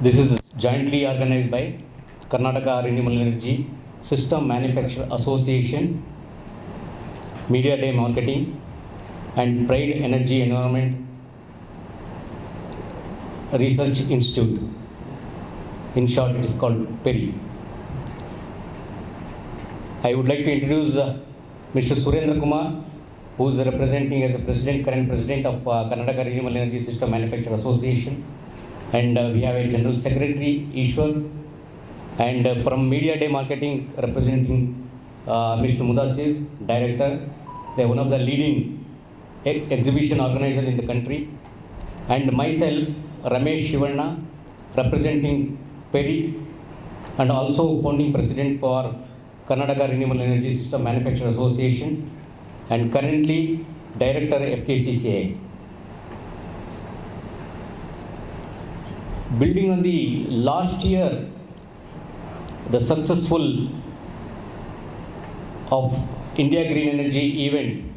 This is jointly organized by Karnataka Renewable Energy System Manufacturer Association, Media Day Marketing, and Pride Energy Environment Research Institute. In short, it is called PERI. I would like to introduce uh, Mr. Surendra Kumar, who is representing as a president, current president of uh, Karnataka Renewable Energy System Manufacturer Association. And uh, we have a general secretary, Ishwar, and uh, from Media Day Marketing, representing uh, Mr. Mudasir, director. They are one of the leading e- exhibition organizers in the country. And myself, Ramesh Shivanna, representing PERI, and also founding president for Karnataka Renewable Energy System Manufacturer Association, and currently director FKCCI. Building on the last year, the successful of India Green Energy event,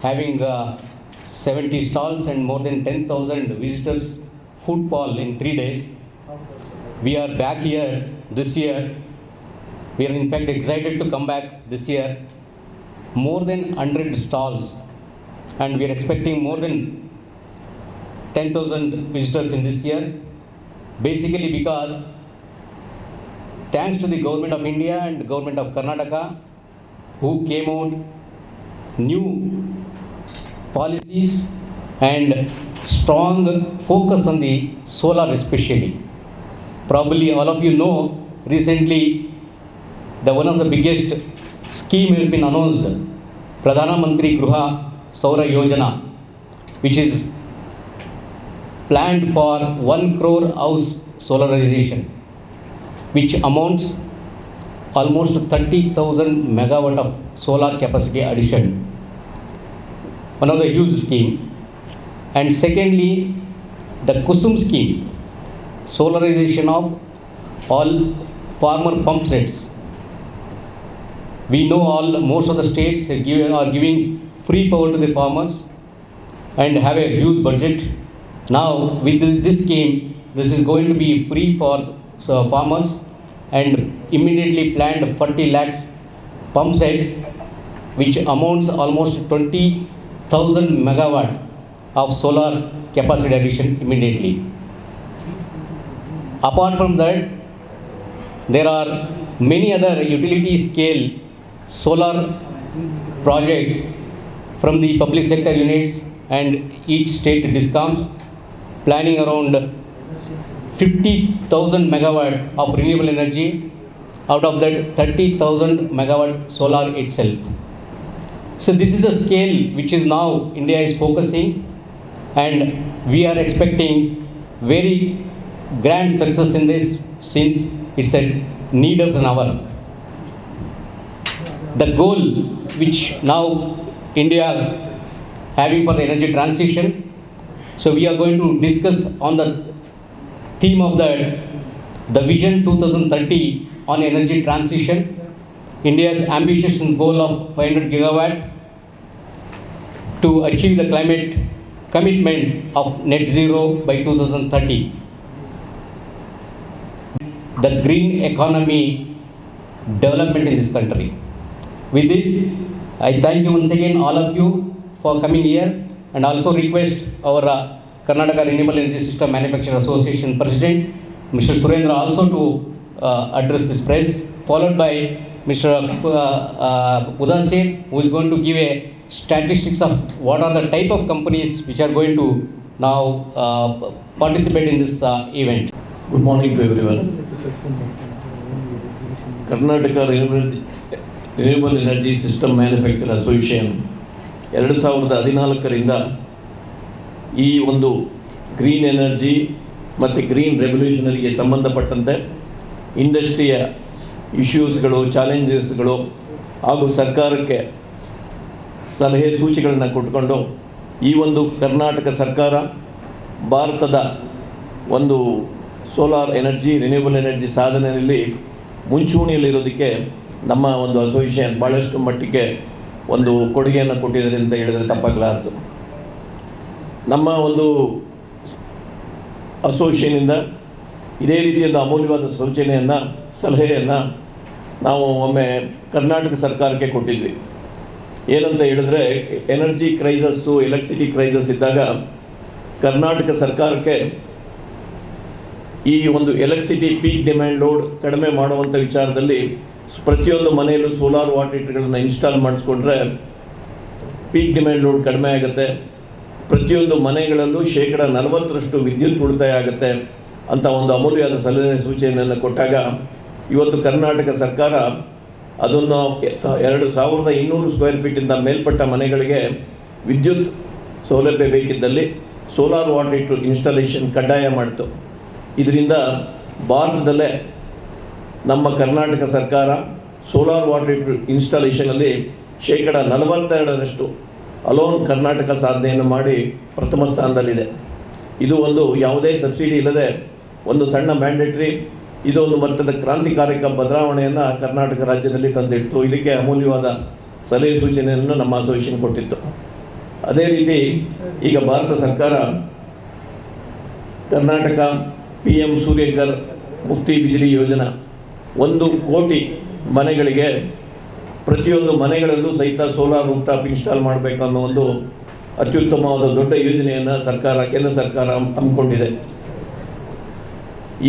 having uh, 70 stalls and more than 10,000 visitors football in three days. We are back here this year. We are in fact excited to come back this year. More than 100 stalls, and we are expecting more than 10,000 visitors in this year. Basically, because thanks to the government of India and government of Karnataka, who came out new policies and strong focus on the solar especially. Probably all of you know recently the one of the biggest scheme has been announced, Pradhana Mantri Gruha Saura Yojana, which is planned for 1 crore house solarization, which amounts almost 30,000 megawatt of solar capacity addition. One of the huge scheme. And secondly, the Kusum scheme, solarization of all farmer pump sets. We know all, most of the states are giving free power to the farmers and have a huge budget. Now, with this, this scheme, this is going to be free for so, farmers and immediately planned 40 lakhs pump sets, which amounts almost 20,000 megawatt of solar capacity addition immediately. Apart from that, there are many other utility scale solar projects from the public sector units and each state discoms planning around 50,000 megawatt of renewable energy out of that 30,000 megawatt solar itself so this is the scale which is now india is focusing and we are expecting very grand success in this since it's a need of an hour the goal which now India having for the energy transition. So we are going to discuss on the theme of that, the Vision 2030 on energy transition, India's ambitious goal of 500 gigawatt to achieve the climate commitment of net zero by 2030. The green economy development in this country. With this, I thank you once again, all of you, for coming here, and also request our uh, Karnataka Renewable Energy System Manufacturer Association President, Mr. Surendra, also to uh, address this press, followed by Mr. Uh, uh, Udasir, who is going to give a statistics of what are the type of companies which are going to now uh, participate in this uh, event. Good morning to everyone. Karnataka Renewable Energy System Manufacturer Association ಎರಡು ಸಾವಿರದ ಹದಿನಾಲ್ಕರಿಂದ ಈ ಒಂದು green energy ಮತ್ತು green ರೆವಲ್ಯೂಷನರಿಗೆ ಸಂಬಂಧಪಟ್ಟಂತೆ ಇಂಡಸ್ಟ್ರಿಯ ಇಶ್ಯೂಸ್ಗಳು, ಚಾಲೆಂಜಸ್ಗಳು ಹಾಗೂ ಸರ್ಕಾರಕ್ಕೆ ಸಲಹೆ ಸೂಚಿಗಳನ್ನು ಕೊಟ್ಕೊಂಡು ಈ ಒಂದು ಕರ್ನಾಟಕ ಸರ್ಕಾರ ಭಾರತದ ಒಂದು ಸೋಲಾರ್ ಎನರ್ಜಿ ರಿನ್ಯೂಬಲ್ ಎನರ್ಜಿ ಸಾಧನೆಯಲ್ಲಿ ಮುಂಚೂಣಿಯಲ್ಲಿರೋದಕ್ಕೆ ನಮ್ಮ ಒಂದು ಅಸೋಸಿಯೇಷನ್ ಭಾಳಷ್ಟು ಮಟ್ಟಿಗೆ ಒಂದು ಕೊಡುಗೆಯನ್ನು ಕೊಟ್ಟಿದ್ದಾರೆ ಅಂತ ಹೇಳಿದರೆ ತಪ್ಪಾಗಲಾರದು. ನಮ್ಮ ಒಂದು ಅಸೋಸಿಯೇಷನಿಂದ ಇದೇ ರೀತಿಯಿಂದ ಅಮೂಲ್ಯವಾದ ಸೂಚನೆಯನ್ನು, ಸಲಹೆಯನ್ನು ನಾವು ಒಮ್ಮೆ ಕರ್ನಾಟಕ ಸರ್ಕಾರಕ್ಕೆ ಕೊಟ್ಟಿದ್ವಿ. ಏನಂತ ಹೇಳಿದ್ರೆ, ಎನರ್ಜಿ ಕ್ರೈಸಸ್ಸು, ಎಲೆಕ್ಟ್ರಿಸಿಟಿ ಕ್ರೈಸಸ್ ಇದ್ದಾಗ ಕರ್ನಾಟಕ ಸರ್ಕಾರಕ್ಕೆ ಈ ಒಂದು ಎಲೆಕ್ಟ್ರಿಸಿಟಿ ಪೀಕ್ ಡಿಮ್ಯಾಂಡ್ ಲೋಡ್ ಕಡಿಮೆ ಮಾಡುವಂಥ ವಿಚಾರದಲ್ಲಿ ಪ್ರತಿಯೊಂದು ಮನೆಯಲ್ಲೂ ಸೋಲಾರ್ ವಾಟರ್ ಹೀಟರ್ಗಳನ್ನು ಇನ್ಸ್ಟಾಲ್ ಮಾಡಿಸ್ಕೊಂಡ್ರೆ ಪೀಕ್ ಡಿಮ್ಯಾಂಡ್ ಲೋಡ್ ಕಡಿಮೆ ಆಗುತ್ತೆ. ಪ್ರತಿಯೊಂದು ಮನೆಗಳಲ್ಲೂ ಶೇಕಡ ನಲವತ್ತರಷ್ಟು ವಿದ್ಯುತ್ ಉಳಿತಾಯ ಆಗುತ್ತೆ ಅಂತ ಒಂದು ಅಮೂಲ್ಯವಾದ ಸಲಹೆ ಸೂಚನೆಯನ್ನು ಕೊಟ್ಟಾಗ ಇವತ್ತು ಕರ್ನಾಟಕ ಸರ್ಕಾರ ಅದನ್ನು ಎರಡು ಸಾವಿರದ ಇನ್ನೂರು ಸ್ಕ್ವೇರ್ ಫೀಟಿಂದ ಮೇಲ್ಪಟ್ಟ ಮನೆಗಳಿಗೆ ವಿದ್ಯುತ್ ಸೌಲಭ್ಯ ಬೇಕಿದ್ದಲ್ಲಿ ಸೋಲಾರ್ ವಾಟರ್ ಹೀಟರ್ ಇನ್ಸ್ಟಾಲೇಷನ್ ಕಡ್ಡಾಯ ಮಾಡಿತು. ಇದರಿಂದ ಭಾರತದಲ್ಲೇ ನಮ್ಮ ಕರ್ನಾಟಕ ಸರ್ಕಾರ ಸೋಲಾರ್ ವಾಟರ್ ಇನ್ಸ್ಟಾಲೇಷನಲ್ಲಿ ಶೇಕಡ ನಲವತ್ತೆರಡರಷ್ಟು ಅಲೋನ್ ಕರ್ನಾಟಕ ಸಾಧನೆಯನ್ನು ಮಾಡಿ ಪ್ರಥಮ ಸ್ಥಾನದಲ್ಲಿದೆ. ಇದು ಒಂದು ಯಾವುದೇ ಸಬ್ಸಿಡಿ ಇಲ್ಲದೆ ಒಂದು ಸಣ್ಣ ಮ್ಯಾಂಡೇಟರಿ ಒಂದು ಮಟ್ಟದ ಕ್ರಾಂತಿಕಾರಕ ಬದಲಾವಣೆಯನ್ನು ಕರ್ನಾಟಕ ರಾಜ್ಯದಲ್ಲಿ ತಂದಿಟ್ಟು ಇದಕ್ಕೆ ಅಮೂಲ್ಯವಾದ ಸಲಹೆ ಸೂಚನೆಯನ್ನು ನಮ್ಮ ಅಸೋಸಿಯೇಷನ್ ಕೊಟ್ಟಿತ್ತು. ಅದೇ ರೀತಿ ಈಗ ಭಾರತ ಸರ್ಕಾರ ಕರ್ನಾಟಕ ಪಿ ಎಂ ಸೂರ್ಯಗರ್ ಮುಫ್ತಿ ಬಿಜ್ಲಿ ಯೋಜನಾ ಒಂದು ಕೋಟಿ ಮನೆಗಳಿಗೆ, ಪ್ರತಿಯೊಂದು ಮನೆಗಳಲ್ಲೂ ಸಹಿತ ಸೋಲಾರ್ ರೂಫ್ಟಾಪ್ ಇನ್ಸ್ಟಾಲ್ ಮಾಡಬೇಕು ಅನ್ನೋ ಒಂದು ಅತ್ಯುತ್ತಮವಾದ ದೊಡ್ಡ ಯೋಜನೆಯನ್ನು ಸರ್ಕಾರ, ಕೇಂದ್ರ ಸರ್ಕಾರ ಹಮ್ಮಿಕೊಂಡಿದೆ.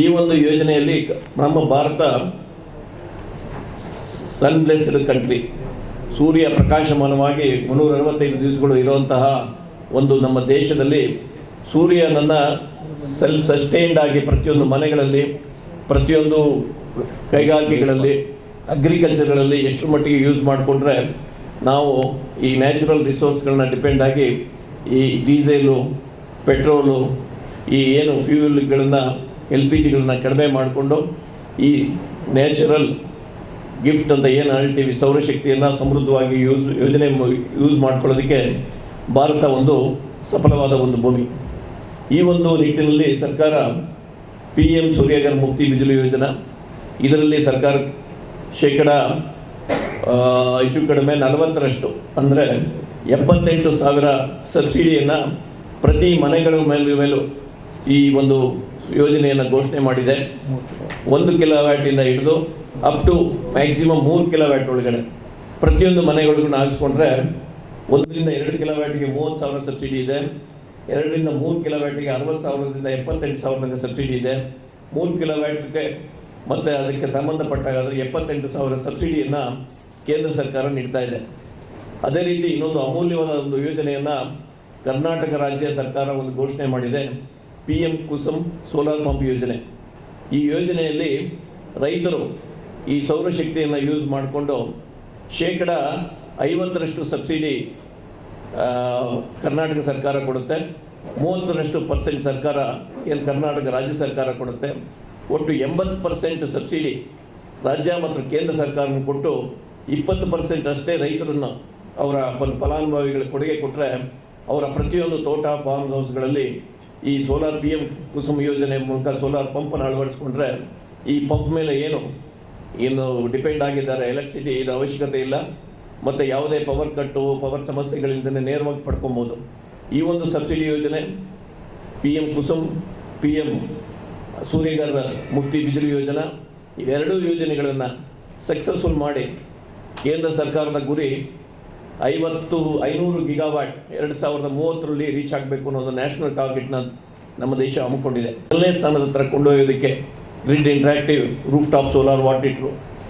ಈ ಒಂದು ಯೋಜನೆಯಲ್ಲಿ ನಮ್ಮ ಭಾರತ ಸನ್ಲೆಸ್ಡ್ ಕಂಟ್ರಿ ಸೂರ್ಯ ಪ್ರಕಾಶಮಾನವಾಗಿ ಮುನ್ನೂರ ಅರವತ್ತೈದು ದಿವಸಗಳು ಇರುವಂತಹ ಒಂದು ನಮ್ಮ ದೇಶದಲ್ಲಿ ಸೂರ್ಯನನ್ನು ಸೆಲ್ಫ್ ಸಸ್ಟೈನ್ಡ್ ಆಗಿ ಪ್ರತಿಯೊಂದು ಮನೆಗಳಲ್ಲಿ, ಪ್ರತಿಯೊಂದು ಕೈಗಾರಿಕೆಗಳಲ್ಲಿ ಅಗ್ರಿಕಲ್ಚರ್ಗಳಲ್ಲಿ ಎಷ್ಟರ ಮಟ್ಟಿಗೆ ಯೂಸ್ ಮಾಡಿಕೊಂಡ್ರೆ ನಾವು ಈ ನ್ಯಾಚುರಲ್ ರಿಸೋರ್ಸ್ಗಳನ್ನ ಡಿಪೆಂಡ್ ಆಗಿ ಈ ಡೀಸೆಲು ಪೆಟ್ರೋಲು ಈ ಏನು ಫ್ಯೂಯಲ್ಗಳನ್ನು ಎಲ್ ಪಿ ಜಿಗಳನ್ನ ಕಡಿಮೆ ಮಾಡಿಕೊಂಡು ಈ ನ್ಯಾಚುರಲ್ ಗಿಫ್ಟ್ ಅಂತ ಏನು ಹೇಳ್ತೀವಿ ಸೌರಶಕ್ತಿಯನ್ನು ಸಮೃದ್ಧವಾಗಿ ಯೂಸ್ ಯೋಜನೆ ಯೂಸ್ ಮಾಡ್ಕೊಳ್ಳೋದಕ್ಕೆ ಭಾರತ ಒಂದು ಸಫಲವಾದ ಒಂದು ಭೂಮಿ. ಈ ಒಂದು ನಿಟ್ಟಿನಲ್ಲಿ ಸರ್ಕಾರ ಪಿ ಎಂ ಸೂರ್ಯಗರ್ ಮುಕ್ತಿ ಬಿಜಲಿ ಯೋಜನಾ ಇದರಲ್ಲಿ ಸರ್ಕಾರ ಶೇಕಡ ಹೆಚ್ಚು ಕಡಿಮೆ ನಲವತ್ತರಷ್ಟು ಅಂದರೆ ಎಪ್ಪತ್ತೆಂಟು ಸಾವಿರ ಸಬ್ಸಿಡಿಯನ್ನು ಪ್ರತಿ ಮನೆಗಳ ಮೇಲೂ ಮೇಲೂ ಈ ಒಂದು ಯೋಜನೆಯನ್ನು ಘೋಷಣೆ ಮಾಡಿದೆ. ಒಂದು ಕಿಲೋ ವ್ಯಾಟಿಂದ ಹಿಡಿದು ಅಪ್ ಟು ಮ್ಯಾಕ್ಸಿಮಮ್ ಮೂರು ಕಿಲೋವ್ಯಾಟ್ ಒಳಗಡೆ. ಪ್ರತಿಯೊಂದು ಮನೆಗಳಿಗೂ ಹಾಕಿಸ್ಕೊಂಡ್ರೆ ಒಂದರಿಂದ ಎರಡು ಕಿಲೋವ್ಯಾಟಿಗೆ ಮೂವತ್ತು ಸಾವಿರ ಸಬ್ಸಿಡಿ ಇದೆ. ಎರಡರಿಂದ ಮೂರು ಕಿಲೋವ್ಯಾಟಿಗೆ ಅರವತ್ತು ಸಾವಿರದಿಂದ ಎಪ್ಪತ್ತೆಂಟು ಸಾವಿರದಿಂದ ಸಬ್ಸಿಡಿ ಇದೆ. ಮೂರು ಕಿಲೋವ್ಯಾಟ್ಗೆ ಮತ್ತು ಅದಕ್ಕೆ ಸಂಬಂಧಪಟ್ಟಾಗ ಎಪ್ಪತ್ತೆಂಟು ಸಾವಿರ ಸಬ್ಸಿಡಿಯನ್ನು ಕೇಂದ್ರ ಸರ್ಕಾರ ನೀಡ್ತಾ ಇದೆ. ಅದೇ ರೀತಿ ಇನ್ನೊಂದು ಅಮೂಲ್ಯವಾದ ಒಂದು ಯೋಜನೆಯನ್ನು ಕರ್ನಾಟಕ ರಾಜ್ಯ ಸರ್ಕಾರ ಒಂದು ಘೋಷಣೆ ಮಾಡಿದೆ. P M Kusum solar pump ಯೋಜನೆ. ಈ ಯೋಜನೆಯಲ್ಲಿ ರೈತರು ಈ ಸೌರಶಕ್ತಿಯನ್ನು ಯೂಸ್ ಮಾಡಿಕೊಂಡು ಶೇಕಡ ಐವತ್ತರಷ್ಟು ಸಬ್ಸಿಡಿ ಕರ್ನಾಟಕ ಸರ್ಕಾರ ಕೊಡುತ್ತೆ. ಮೂವತ್ತರಷ್ಟು ಪರ್ಸೆಂಟ್ ಸರ್ಕಾರ ಕೇಂದ್ರ ಕರ್ನಾಟಕ ರಾಜ್ಯ ಸರ್ಕಾರ ಕೊಡುತ್ತೆ. ಒಟ್ಟು ಎಂಬತ್ತು ಪರ್ಸೆಂಟ್ ಸಬ್ಸಿಡಿ ರಾಜ್ಯ ಮತ್ತು ಕೇಂದ್ರ ಸರ್ಕಾರ ಕೊಟ್ಟು ಇಪ್ಪತ್ತು ಪರ್ಸೆಂಟ್ ಅಷ್ಟೇ ರೈತರನ್ನು ಅವರ ಫಲಾನುಭವಿಗಳ ಕೊಡುಗೆ ಕೊಟ್ಟರೆ ಅವರ ಪ್ರತಿಯೊಂದು ತೋಟ ಫಾರ್ಮ್ ಹೌಸ್ಗಳಲ್ಲಿ ಈ ಸೋಲಾರ್ ಪಿ ಎಂ ಕುಸುಮ್ ಯೋಜನೆ ಮೂಲಕ ಸೋಲಾರ್ ಪಂಪನ್ನು ಅಳವಡಿಸ್ಕೊಂಡ್ರೆ ಈ ಪಂಪ್ ಮೇಲೆ ಏನು ಏನು ಡಿಪೆಂಡ್ ಆಗಿದ್ದಾರೆ? ಎಲೆಕ್ಟ್ರಿಸಿಟಿ ಇದು ಅವಶ್ಯಕತೆ ಇಲ್ಲ. ಮತ್ತು ಯಾವುದೇ ಪವರ್ ಕಟ್ಟು ಪವರ್ ಸಮಸ್ಯೆಗಳಿಂದಲೇ ನೇರವಾಗಿ ಪಡ್ಕೊಬೋದು. ಈ ಒಂದು ಸಬ್ಸಿಡಿ ಯೋಜನೆ P M Kusum P M Suryaghar Muft Bijli Yojana, ಇವೆರಡೂ ಯೋಜನೆಗಳನ್ನು ಸಕ್ಸಸ್ಫುಲ್ ಮಾಡಿ ಕೇಂದ್ರ ಸರ್ಕಾರದ ಗುರಿ ಐವತ್ತು, ಐನೂರು ಗಿಗಾವಾಟ್ ಎರಡು ಸಾವಿರದ ಮೂವತ್ತರಲ್ಲಿ ರೀಚ್ ಆಗಬೇಕು ಅನ್ನೋದು ನ್ಯಾಷನಲ್ ಟಾರ್ಗೆಟ್ನ ನಮ್ಮ ದೇಶ ಹಮ್ಮಿಕೊಂಡಿದೆ. ಮೊದಲನೇ ಸ್ಥಾನದ ಹತ್ರ ಕೊಂಡೊಯ್ಯೋದಕ್ಕೆ grid interactive roof top solar watt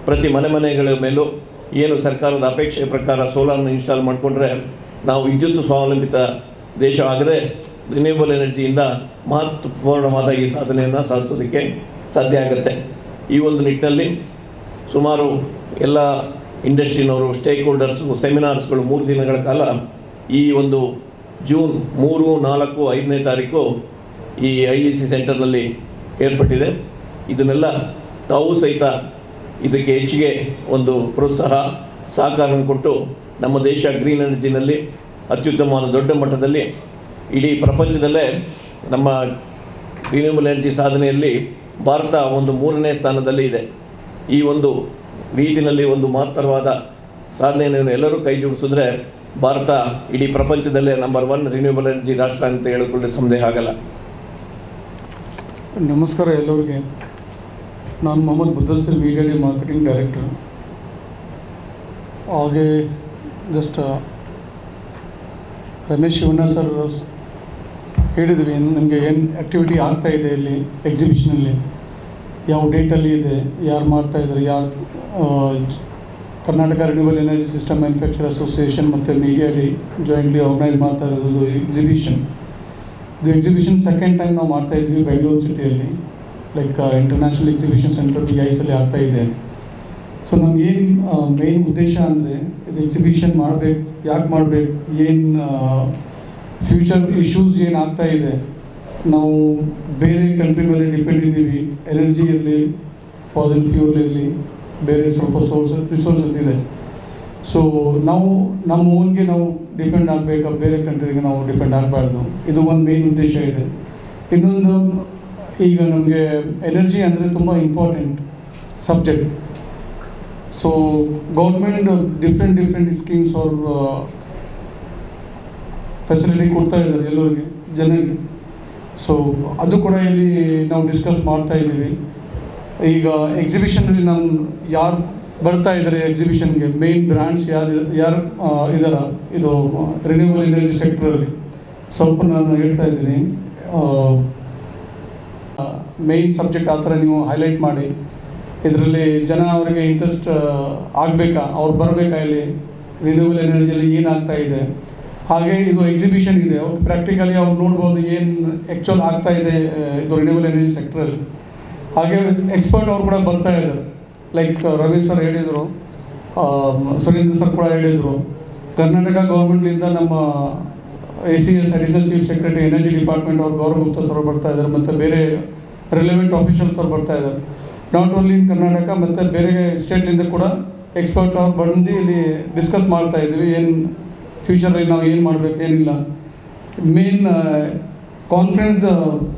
ಪ್ರತಿ ಮನೆ ಮನೆಗಳ ಮೇಲೂ ಏನು ಸರ್ಕಾರದ ಅಪೇಕ್ಷೆ ಪ್ರಕಾರ ಸೋಲಾರ್ನ ಇನ್ಸ್ಟಾಲ್ ಮಾಡಿಕೊಂಡ್ರೆ ನಾವು ವಿದ್ಯುತ್ ಸ್ವಾವಲಂಬಿತ ದೇಶ ಆಗದೆ ರಿನ್ಯೂಬಲ್ ಎನರ್ಜಿಯಿಂದ ಮಹತ್ವಪೂರ್ಣವಾದ ಈ ಸಾಧನೆಯನ್ನು ಸಾಧಿಸೋದಕ್ಕೆ ಸಾಧ್ಯ ಆಗುತ್ತೆ. ಈ ಒಂದು ನಿಟ್ಟಿನಲ್ಲಿ ಸುಮಾರು ಎಲ್ಲ ಇಂಡಸ್ಟ್ರಿನವರು ಸ್ಟೇಕ್ ಹೋಲ್ಡರ್ಸು ಸೆಮಿನಾರ್ಸ್ಗಳು ಮೂರು ದಿನಗಳ ಕಾಲ ಈ ಒಂದು ಜೂನ್ ಮೂರು, ನಾಲ್ಕು, ಐದನೇ ತಾರೀಕು ಈ ಐ ಇ ಸಿ ಸೆಂಟರ್ನಲ್ಲಿ ಏರ್ಪಟ್ಟಿದೆ. ಇದನ್ನೆಲ್ಲ ತಾವು ಸಹಿತ ಇದಕ್ಕೆ ಹೆಚ್ಚಿಗೆ ಒಂದು ಪ್ರೋತ್ಸಾಹ, ಸಹಕಾರವನ್ನು ಕೊಟ್ಟು ನಮ್ಮ ದೇಶ ಗ್ರೀನ್ ಎನರ್ಜಿನಲ್ಲಿ ಅತ್ಯುತ್ತಮವಾದ ದೊಡ್ಡ ಮಟ್ಟದಲ್ಲಿ ಇಡೀ ಪ್ರಪಂಚದಲ್ಲೇ ನಮ್ಮ ರಿನ್ಯೂಬಲ್ ಎನರ್ಜಿ ಸಾಧನೆಯಲ್ಲಿ ಭಾರತ ಒಂದು ಮೂರನೇ ಸ್ಥಾನದಲ್ಲಿ ಇದೆ. ಈ ಒಂದು ರೀತಿಯಲ್ಲಿ ಒಂದು ಮಹತ್ತರವಾದ ಸಾಧನೆಯನ್ನು ಎಲ್ಲರೂ ಕೈ ಜೋಡಿಸಿದ್ರೆ ಭಾರತ ಇಡೀ ಪ್ರಪಂಚದಲ್ಲೇ ನಂಬರ್ ಒನ್ ರಿನ್ಯೂಬಲ್ ಎನರ್ಜಿ ರಾಷ್ಟ್ರ ಅಂತ ಹೇಳಿಕೊಳ್ಳಿ ಸಂದೇಹ ಆಗಲ್ಲ. ನಮಸ್ಕಾರ ಎಲ್ಲರಿಗೆ. ನಾನು Mohammed Muddassar media marketing director ಹಾಗೆ ಜಸ್ಟ್ ರಮೇಶ್ ಶಿವಣ್ಣ ಸರ್ ಹೇಳಿದ್ವಿ ನಮಗೆ ಏನು ಆ್ಯಕ್ಟಿವಿಟಿ ಆಗ್ತಾ ಇದೆ ಇಲ್ಲಿ ಎಕ್ಸಿಬಿಷನಲ್ಲಿ ಯಾವ ಡೇಟಲ್ಲಿ ಇದೆ? ಯಾರು ಮಾಡ್ತಾ ಇದ್ದಾರೆ? ಯಾರು Karnataka renewable energy system manufacture association ಮತ್ತು ಮೀಡಿಯಾಲಿ ಜಾಯಿಂಟ್ಲಿ ಆರ್ಗನೈಸ್ ಮಾಡ್ತಾ ಇರೋದು ಎಕ್ಸಿಬಿಷನ್ ಇದು ಎಕ್ಸಿಬಿಷನ್ ಸೆಕೆಂಡ್ ಟೈಮ್ ನಾವು ಮಾಡ್ತಾ ಇದ್ವಿ ಬೆಂಗಳೂರು ಸಿಟಿಯಲ್ಲಿ like international exhibition centre B ಐಸಲ್ಲಿ ಆಗ್ತಾ ಇದೆ. ಸೊ ಏನು ಮೇನ್ ಉದ್ದೇಶ ಅಂದರೆ ಇದು ಎಕ್ಸಿಬಿಷನ್ ಮಾಡಬೇಕು, ಯಾಕೆ ಮಾಡಬೇಕು, ಏನು ಫ್ಯೂಚರ್ ಇಶ್ಯೂಸ್ ಏನಾಗ್ತಾ ಇದೆ? ನಾವು ಬೇರೆ ಕಂಟ್ರಿ ಮೇಲೆ ಡಿಪೆಂಡ್ ಇದ್ದೀವಿ. ಎನರ್ಜಿ ಇರಲಿ ಫಾಸಿಲ್ ಫ್ಯೂಲ್ ಇರಲಿ ಬೇರೆ ಸ್ವಲ್ಪ ಸೋರ್ಸ್ ರಿಸೋರ್ಸಸ್ ಇದೆ. ಸೊ ನಾವು ನಮ್ಮ ಓನ್ಗೆ ನಾವು ಡಿಪೆಂಡ್ ಆಗಬೇಕಾ? ಬೇರೆ ಕಂಟ್ರಿಗೆ ನಾವು ಡಿಪೆಂಡ್ ಆಗಬಾರ್ದು. ಇದು ಒಂದು ಮೇನ್ ಉದ್ದೇಶ ಇದೆ. ಇನ್ನೊಂದು, ಈಗ ನಮಗೆ ಎನರ್ಜಿ ಅಂದರೆ ತುಂಬ important subject so government different different schemes ಅವ್ರ ಫೆಸಿಲಿಟಿ ಕೊಡ್ತಾ ಇದ್ದಾರೆ ಎಲ್ಲರಿಗೆ, ಜನರಿಗೆ. ಸೊ ಅದು ಕೂಡ ಇಲ್ಲಿ ನಾವು ಡಿಸ್ಕಸ್ ಮಾಡ್ತಾ ಇದ್ದೀವಿ. ಈಗ ಎಕ್ಸಿಬಿಷನಲ್ಲಿ ನಾವು ಯಾರು ಬರ್ತಾ ಇದ್ದಾರೆ ಎಕ್ಸಿಬಿಷನ್ಗೆ ಮೇನ್ ಬ್ರ್ಯಾಂಡ್ಸ್ ಯಾರು ಯಾರು ಇದಾರ? ಇದು ರಿನ್ಯೂವಲ್ ಎನರ್ಜಿ ಸೆಕ್ಟ್ರಲ್ಲಿ ಸ್ವಲ್ಪ ನಾನು ಹೇಳ್ತಾ ಇದ್ದೀನಿ. ಮೇನ್ ಸಬ್ಜೆಕ್ಟ್ ಆ ಥರ ನೀವು ಹೈಲೈಟ್ ಮಾಡಿ. ಇದರಲ್ಲಿ ಜನ ಅವರಿಗೆ ಇಂಟ್ರೆಸ್ಟ್ ಆಗಬೇಕಾ? ಅವ್ರು ಬರಬೇಕಾ ಇಲ್ಲಿ? ರಿನ್ಯೂವಲ್ ಎನರ್ಜಿಯಲ್ಲಿ ಏನಾಗ್ತಾ ಇದೆ? ಹಾಗೆ ಇದು ಎಕ್ಸಿಬಿಷನ್ ಇದೆ. ಅವ್ರು ಪ್ರಾಕ್ಟಿಕಲಿ ಅವ್ರು ನೋಡ್ಬೋದು ಏನು ಆ್ಯಕ್ಚುಲ್ ಆಗ್ತಾ ಇದೆ ಇದು ರಿನ್ಯೂವಲ್ ಎನರ್ಜಿ ಸೆಕ್ಟ್ರಲ್ಲಿ ಹಾಗೆ ಎಕ್ಸ್ಪರ್ಟ್ ಅವ್ರು ಕೂಡ ಬರ್ತಾ ಇದ್ದಾರೆ. ಲೈಕ್ ರವಿ ಸರ್ ಹೇಳಿದರು ಸುರೇಂದ್ರ ಸರ್ ಕೂಡ ಹೇಳಿದರು. ಕರ್ನಾಟಕ ಗೌರ್ಮೆಂಟ್ಲಿಂದ ನಮ್ಮ A C S additional chief secretary energy department ಅವ್ರು ಗೌರವ್ ಗುಪ್ತಾ ಸರ್ ಬರ್ತಾ ಇದ್ದಾರೆ, ಮತ್ತು ಬೇರೆ ರಿಲೆವೆಂಟ್ ಆಫೀಷಿಯಲ್ಸ್ ಅವ್ರು ಬರ್ತಾ ಇದ್ದಾರೆ. ನಾಟ್ ಓನ್ಲಿ ಇನ್ ಕರ್ನಾಟಕ, ಮತ್ತು ಬೇರೆ ಸ್ಟೇಟ್ನಿಂದ ಕೂಡ ಎಕ್ಸ್ಪರ್ಟ್ ಅವ್ರು ಬಂದು ಇಲ್ಲಿ ಡಿಸ್ಕಸ್ ಮಾಡ್ತಾ ಇದ್ದೀವಿ, ಏನು ಫ್ಯೂಚರಲ್ಲಿ ನಾವು ಏನು ಮಾಡಬೇಕು ಏನಿಲ್ಲ. Main conference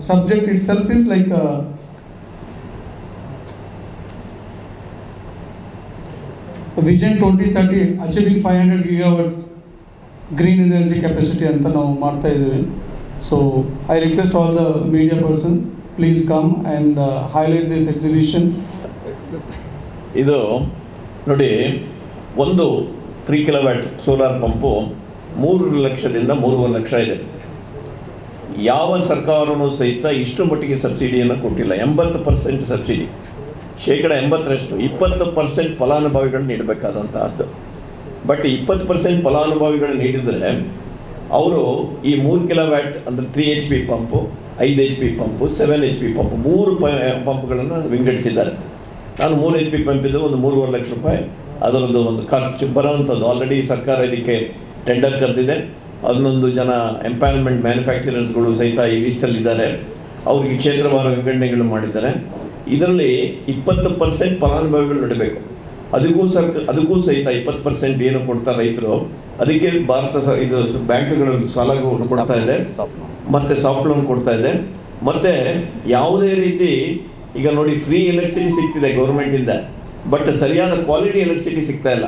subject itself is like vision twenty thirty achieving five hundred gigawatts green energy capacity ಅಂತ ನಾವು ಮಾಡ್ತಾ ಇದ್ದೀವಿ. So I request all the media person please come and highlight this exhibition ಇದು ನೋಡಿ, ಒಂದು ತ್ರೀ ಕಿಲೋವ್ಯಾಟ್ ಸೋಲಾರ್ ಪಂಪು ಮೂರು ಲಕ್ಷದಿಂದ ಮೂರುವರೆ ಲಕ್ಷ ಇದೆ. ಯಾವ ಸರ್ಕಾರವೂ ಸಹಿತ ಇಷ್ಟು ಮಟ್ಟಿಗೆ ಸಬ್ಸಿಡಿಯನ್ನು ಕೊಟ್ಟಿಲ್ಲ. ಎಂಬತ್ತು ಪರ್ಸೆಂಟ್ ಸಬ್ಸಿಡಿ. ಶೇಕಡ ಎಂಬತ್ತರಷ್ಟು. ಇಪ್ಪತ್ತು ಪರ್ಸೆಂಟ್ ಫಲಾನುಭವಿಗಳು ನೀಡಬೇಕಾದಂತಹದ್ದು. ಬಟ್ ಇಪ್ಪತ್ತು ಪರ್ಸೆಂಟ್ ಫಲಾನುಭವಿಗಳು ನೀಡಿದರೆ ಅವರು ಈ ಮೂರು ಕಿಲೋ ವ್ಯಾಟ್ ಅಂದರೆ ತ್ರೀ ಎಚ್ ಪಿ ಪಂಪು, ಐದು H P pump, seven H P pump ಮೂರು ಪ ಪಂಪ್ಗಳನ್ನು ವಿಂಗಡಿಸಿದ್ದಾರೆ. ನಾನು ಮೂರು ಎಚ್ ಪಿ ಪಂಪಿದ್ದು ಒಂದು ಮೂರುವರೆ ಲಕ್ಷ ರೂಪಾಯಿ. ಅದರದ್ದು ಒಂದು ಖರ್ಚು ಬರೋವಂಥದ್ದು ಆಲ್ರೆಡಿ ಸರ್ಕಾರ ಇದಕ್ಕೆ ಟೆಂಡರ್ ಕರೆದಿದೆ. ಹನ್ನೊಂದು ಜನ ಎಂಪೈರ್ಮೆಂಟ್ ಮ್ಯಾನುಫ್ಯಾಕ್ಚರರ್ಸ್ಗಳು ಸಹಿತ ಈ ಲಿಸ್ಟಲ್ಲಿದ್ದಾರೆ ಅವ್ರಿಗೆ ಕ್ಷೇತ್ರವಾರ ವಿಂಗಡಣೆಗಳು ಮಾಡಿದ್ದಾರೆ. ಇದರಲ್ಲಿ ಇಪ್ಪತ್ತು ಪರ್ಸೆಂಟ್ ಫಲಾನುಭವಿಗಳು ನಡಬೇಕು. ಅದಕ್ಕೂ ಸರ್ಕ ಅದಕ್ಕೂ ಸಹಿತ ಇಪ್ಪತ್ತು ಪರ್ಸೆಂಟ್ ಏನು ಕೊಡ್ತಾರೆ ರೈತರು ಅದಕ್ಕೆ ಭಾರತ ಸ ಇದು ಬ್ಯಾಂಕ್ಗಳ ಬ್ಯಾಂಕ್ಗಳು ಸಾಲ ಕೊಡ್ತಾ ಇದೆ. ಮತ್ತು ಸಾಫ್ಟ್ ಲೋನ್ ಕೊಡ್ತಾ ಇದೆ. ಮತ್ತು ಯಾವುದೇ ರೀತಿ ಈಗ ನೋಡಿ ಫ್ರೀ ಎಲೆಕ್ಟ್ರಿಸಿಟಿ ಸಿಗ್ತಿದೆ ಗೌರ್ಮೆಂಟಿಂದ ಬಟ್ ಸರಿಯಾದ ಕ್ವಾಲಿಟಿ ಎಲೆಕ್ಟ್ರಿಸಿಟಿ ಸಿಗ್ತಾ ಇಲ್ಲ.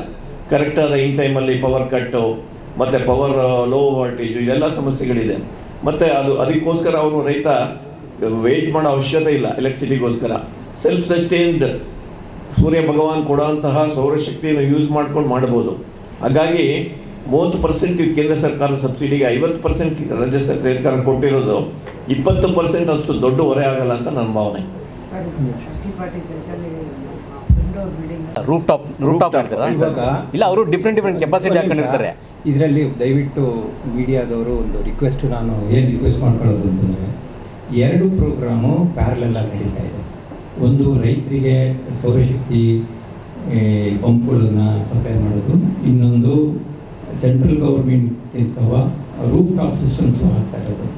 ಕರೆಕ್ಟಾದ ಇನ್ ಟೈಮಲ್ಲಿ ಪವರ್ ಕಟ್ಟು ಮತ್ತು ಪವರ್ ಲೋ ವೋಲ್ಟೇಜು ಇದೆಲ್ಲ ಸಮಸ್ಯೆಗಳಿದೆ. ಮತ್ತು ಅದು ಅದಕ್ಕೋಸ್ಕರ ಅವನು ರೈತ ವೆಯ್ಟ್ ಮಾಡೋ ಅವಶ್ಯಕತೆ ಇಲ್ಲ ಎಲೆಕ್ಟ್ರಿಸಿಟಿಗೋಸ್ಕರ ಸೆಲ್ಫ್ ಸಸ್ಟೈನ್ಡ್ ಸೂರ್ಯ ಭಗವಾನ್ ಕೊಡುವಂತಹ ಸೌರಶಕ್ತಿಯನ್ನು ಯೂಸ್ ಮಾಡ್ಕೊಂಡು ಮಾಡ್ಬೋದು. ಹಾಗಾಗಿ ಮೂವತ್ತು ಪರ್ಸೆಂಟ್ ಕೇಂದ್ರ ಸರ್ಕಾರದ ಸಬ್ಸಿಡಿಗೆ ಐವತ್ತು ಪರ್ಸೆಂಟ್ ರಾಜ್ಯ ಸರ್ಕಾರ ಕೊಟ್ಟಿರೋದು ಇಪ್ಪತ್ತು ಪರ್ಸೆಂಟ್ ಅಷ್ಟು ದೊಡ್ಡ ಹೊರೆ ಆಗಲ್ಲ ಅಂತ ನನ್ನ ಭಾವನೆ. ರೂಫ್ ಟಾಪ್ ರೂಫ್ ಟಾಪ್ ಇಲ್ಲ ಅವರು ಡಿಫ್ರೆಂಟ್ ಡಿಫ್ರೆಂಟ್ ಕೆಪಾಸಿಟಿ ಹಾಕೊಂಡಿರ್ತಾರೆ ಇದರಲ್ಲಿ ದಯವಿಟ್ಟು ಮೀಡಿಯಾದವರು ಒಂದು ರಿಕ್ವೆಸ್ಟ್ ನಾನು ಏನು ರಿಕ್ವೆಸ್ಟ್ ಮಾಡ್ಕೊಳ್ಳೋದು ಅಂತಂದರೆ ಎರಡು ಪ್ರೋಗ್ರಾಮು ಪ್ಯಾರಲೆಲ್ಲ ನಡೀತಾ ಇದೆ. ಒಂದು ರೈತರಿಗೆ ಸೌರಶಕ್ತಿ ಪಂಪ್ಗಳನ್ನು ಸಪ್ಲೈ ಮಾಡೋದು. ಇನ್ನೊಂದು ಸೆಂಟ್ರಲ್ ಗೌರ್ಮೆಂಟ್ ಇರ್ತವ ರೂಫ್ ಟಾಪ್ ಸಿಸ್ಟಮ್ಸು ಆಗ್ತಾ ಇರೋದು.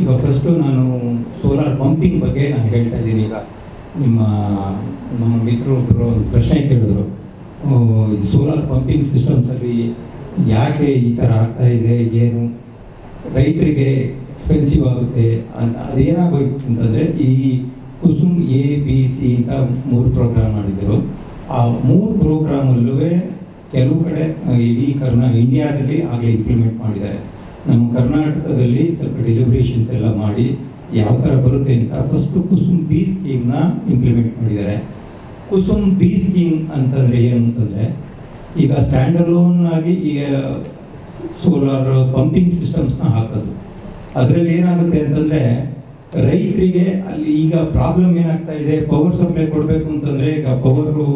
ಈಗ ಫಸ್ಟು ನಾನು ಸೋಲಾರ್ ಪಂಪಿಂಗ್ ಬಗ್ಗೆ ನಾನು ಹೇಳ್ತಾ ಇದ್ದೀನಿ. ಈಗ ನಿಮ್ಮ ನಮ್ಮ ಮಿತ್ರರು ಒಬ್ಬರು ಒಂದು ಪ್ರಶ್ನೆ ಕೇಳಿದ್ರು. ಸೋಲಾರ್ ಪಂಪಿಂಗ್ ಸಿಸ್ಟಮ್ಸಲ್ಲಿ ಯಾಕೆ ಈ ಥರ ಆಗ್ತಾ ಇದೆ, ಏನು ರೈತರಿಗೆ ಎಕ್ಸ್ಪೆನ್ಸಿವ್ ಆಗುತ್ತೆ ಅಂತ ಅದೇನಾಗೋಯ್ತು ಅಂತಂದರೆ ಈ ಕುಸುಮ್ ಎ, ಬಿ, ಸಿ ಅಂತ ಮೂರು ಪ್ರೋಗ್ರಾಮ್ ಮಾಡಿದ್ರು. ಆ ಮೂರು ಪ್ರೋಗ್ರಾಮಲ್ಲೂ ಕೆಲವು ಕಡೆ ಇಡೀ ಕರ್ನಾ ಇಂಡಿಯಾದಲ್ಲಿ ಆಗಲೇ ಇಂಪ್ಲಿಮೆಂಟ್ ಮಾಡಿದ್ದಾರೆ. ನಮ್ಮ ಕರ್ನಾಟಕದಲ್ಲಿ ಸ್ವಲ್ಪ ಡೆಲಿಬ್ರೇಷನ್ಸ್ ಎಲ್ಲ ಮಾಡಿ ಯಾವ ಥರ ಬರುತ್ತೆ ಅಂತ ಫಸ್ಟು ಕುಸುಮ್ ಬಿ ಸ್ಕೀಮ್ನ ಇಂಪ್ಲಿಮೆಂಟ್ ಮಾಡಿದ್ದಾರೆ. ಕುಸುಮ್ ಬಿ ಸ್ಕೀಮ್ ಅಂತಂದರೆ ಏನು ಅಂತಂದರೆ ಈಗ ಸ್ಟ್ಯಾಂಡರ್ಲೋನ್ ಆಗಿ ಈಗ ಸೋಲಾರ್ ಪಂಪಿಂಗ್ ಸಿಸ್ಟಮ್ಸ್ನ ಹಾಕೋದು. ಅದರಲ್ಲಿ ಏನಾಗುತ್ತೆ ಅಂತಂದರೆ, ರೈತರಿಗೆ ಅಲ್ಲಿ ಈಗ ಪ್ರಾಬ್ಲಮ್ ಏನಾಗ್ತಾ ಇದೆ ಪವರ್ ಸಪ್ಲೈ ಕೊಡಬೇಕು ಅಂತಂದರೆ ಈಗ ಪವರು